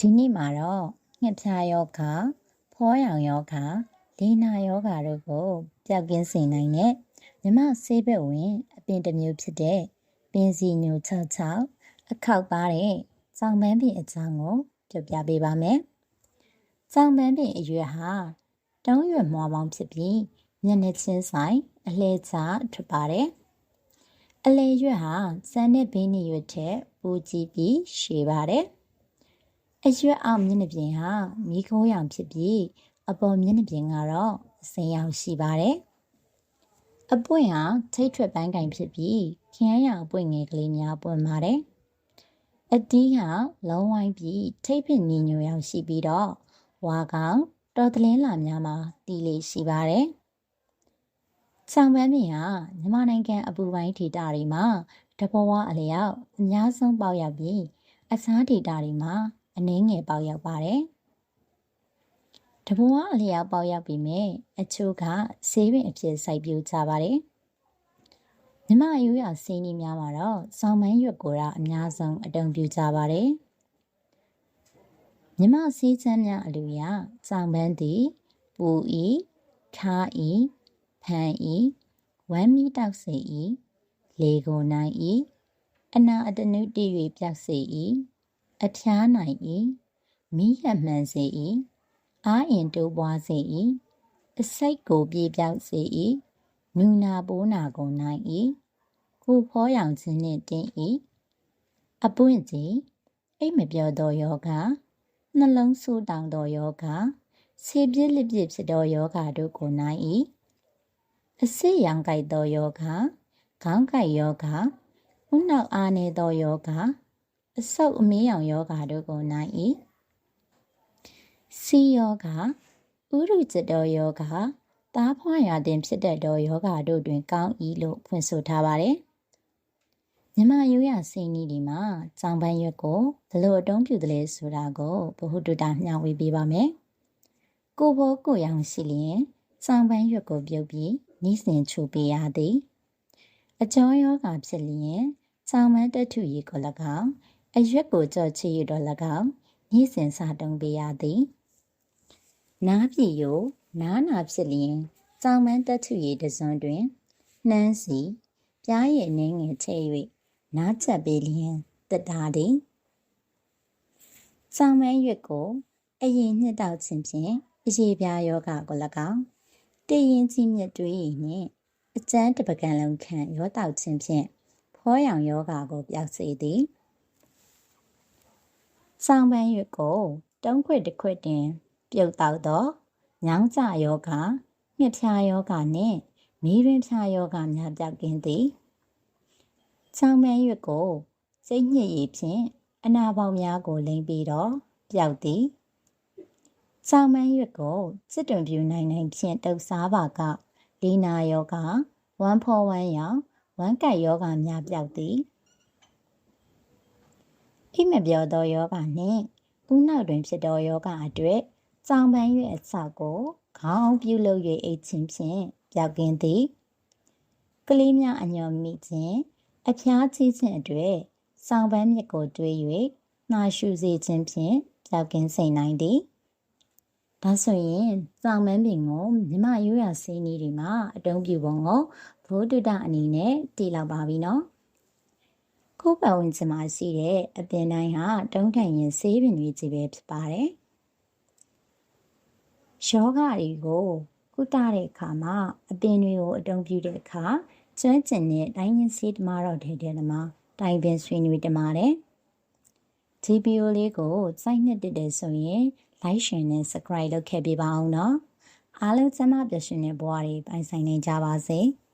ဒီနေ့မှာတော့ငှက်ဖျားယောဂဖောရောင်ယောဂဒေနာယောဂတို့ကိုပျောက်ကင်းစေနိုင်တဲ့မြမဆေးဘက်ဝင် အပင်တစ်မျိုးဖြစ်တဲ့ပင်စီညို66အခောက်ပါတဲ့စောင်းပန်းပင်အကြောင်းကိုပြောပြပေးပါမယ်။စောင်းပန်းပင်အရွယ်ဟာတောင်းရွယ်မွားပေါင်းဖြစ်ပြီးမျက်နှာချင်းဆိုင်အလဲချထွက်ပါတယ်။အလဲရွက်ဟာစမ်းတဲ့ဘင်းနီရွက်ထက်ပိုကြီးပြီးရှည်ပါတယ်။ အရွက်အောင်မျက်နှာပြင်ဟာမီးခိုးရောင်ဖြစ်ပြီးအပေါ်မျက်နှာပြင်ကတော့အစိမ်းရောင်ရှိပါတယ်။အပွင့်ဟာထိတ်ထွက်ပန်းကင်ဖြစ်ပြီးခရမ်းရောင်အပွင့်ငယ်ကလေးများပွင့်ပါတယ်။အတီးဟာလုံးဝိုင်းပြီးထိတ်ဖြစ်ညင်ညိုရောင်ရှိပြီးတော့ဝါကောင်တော်တလင်းလာများမှာတီးလေးရှိပါတယ်။ဆောင်ပန်းပြင်ဟာမြန်မာနိုင်ငံအပူပိုင်းဒေသတွေမှာတဘဝအလျောက်အများဆုံးပေါက်ရောက်ပြီးအစားဒေသတွေမှာ အနှင်းငယ်ပေါက်ရောက်ပါတယ်။တဘွားအလျောက်ပေါက်ရောက်ပြီးမြဲအချို့ကဆေးပင်အဖြစ်စိုက်ပျိုးကြပါတယ်။မြမအယူရဆေးနည်းများမှာတော့ဆောင်းမန်းရွက်ကိုရာအများဆုံးအတုံးပြုကြပါတယ်။မြမဆေးချမ်းများအလူရဆောင်းပန်းသည်ပူဤခါဤဖန်ဤဝမ်းမီတောက်စေဤလေကိုနိုင်ဤအနာအတနုတည်၍ပြောက်စေ၏ အဖျားနိုင်၏မိရမှန်စေ၏အာအင်တိုးပွားစေ၏အစိတ်ကိုပြေပြောက်စေ၏နူနာပိုးနာကိုနိုင်၏ကိုဖောရောင်ခြင်းနှင့်တင်း၏အပွင့်စီအိတ်မပြောသောယောဂနှလုံးဆူတောင်သောယောဂဆေးပြစ်လက်ပြစ်ဖြစ်သောယောဂတို့ကိုနိုင်၏အစစ်ရောင်ကြိုက်သောယောဂခေါင်းကြိုက်ယောဂဥနောက်အားနေသောယောဂ အဆုပ်အမေးရောင်ယောဂါတို့ကိုနိုင်၏စီယောဂါဥရုจิตတော်ယောဂါသားဖွားရာတင်ဖြစ်တတ်သောယောဂါတို့တွင်ကောင်း၏လို့ဖွင့်ဆိုထားပါတယ်မြမရိုးရစိန်ဤဒီမှာကြောင်ပန်းရွက်ကိုဘလို့အတုံးပြုတယ်လဲဆိုတာကိုဘဟုတုတမျှဝေပေးပါမယ်ကိုဘောကိုရောင်ရှိလျင်ကြောင်ပန်းရွက်ကိုပြုတ်ပြီးနီးစင်ချူပေးရသည်အကျော်ယောဂါဖြစ်လျင်ကြောင်ပန်းတက်ထုရီကို၎င်း အရွက်ကိုကြော့ချရတော်၎င်းနေ့စဉ်စာတုံးပေးရသည်နားပြည်ယိုနားနာဖြစ်လျင်စောင်းမန်းတက်ထုရည်တစွန်းတွင်နှမ်းစီပြားရည်နှင်းငယ်ချဲ့၍နားချက်ပေးလျင်တတာသည်စောင်းမန်းရွက်ကိုအရင်နှစ်တောက်ခြင်းဖြင့်အရေပြားယောဂကို၎င်းတည်ရင်ကြီးမြတ်တွေးရည်နှင့်အကျန်းတပကံလုံးခံရောတောက်ခြင်းဖြင့်ဖောရောင်ယောဂကိုပျောက်စေသည် ဆောင်းပန်းရွက်ကိုတုံးခွေတစ်ခွေတင် ပြုတ်တောက်တော့ညောင်းကြယောဂငှက်ဖျားယောဂနှင့်မီးရင်းဖျားယောဂများပြောက်ကင်းသည်ဆောင်းပန်းရွက်ကိုစိတ်ညစ်ရည်ဖြင့်အနာပေါင်းများကိုလိမ့်ပြီးတော့ပျောက်သည်ဆောင်းပန်းရွက်ကိုစစ်တွင်ပြူနိုင်နိုင်ဖြင့်တုပ်စားပါကလီနာယောဂဝမ်ဖောဝမ်ယောဝမ်ကတ်ယောဂများပျောက်သည် အိမပြောသောယောဂနှင့်ဦးနောက်တွင်ဖြစ်သောယောဂအတွက်ကြောင်ပန်း၍အဆောက်ကိုခေါင်းပြုလုပ်၍အိတ်ခြင်းဖြင့်ပြောက်ကင်းသည်ကလေးများအညော်မိခြင်းအဖျားကြီးခြင်းအတွက်စောင်ပန်းမြစ်ကိုတွေး၍နှာရှူစေခြင်းဖြင့်ပြောက်ကင်းစေနိုင်သည်ဒါဆိုရင်စောင်ပန်းပင်ကိုမြမရိုးရဆေးနည်းတွေမှာအတုံးပြပုံကိုဘိုးတုဒအနေနဲ့တည်လောက်ပါပြီနော် ကိုယ်ပတ်ဝန်းကျင်မှာရှိတဲ့အပင်တိုင်းဟာတုံးထန်ရင်ဆေးပင်တွေကြီးပဲဖြစ်ပါတယ်။ယောဂတွေကိုကုသတဲ့အခါမှာအပင်တွေကိုအတုံးပြုတဲ့အခါကျွမ်းကျင်တဲ့တိုင်းရင်းဆေးတမားတော်ထဲထဲမှာတိုင်ပင်ဆွေးနွေးတမားတယ်။ GPO လေးကိုစိုက်နှစ်တက်တယ်ဆိုရင် like share နဲ့ subscribe လုပ်ခဲ့ပေးပါအောင်နော်။အားလုံးကျမပျော်ရွှင်တဲ့ဘဝတွေပိုင်ဆိုင်နေကြပါစေ။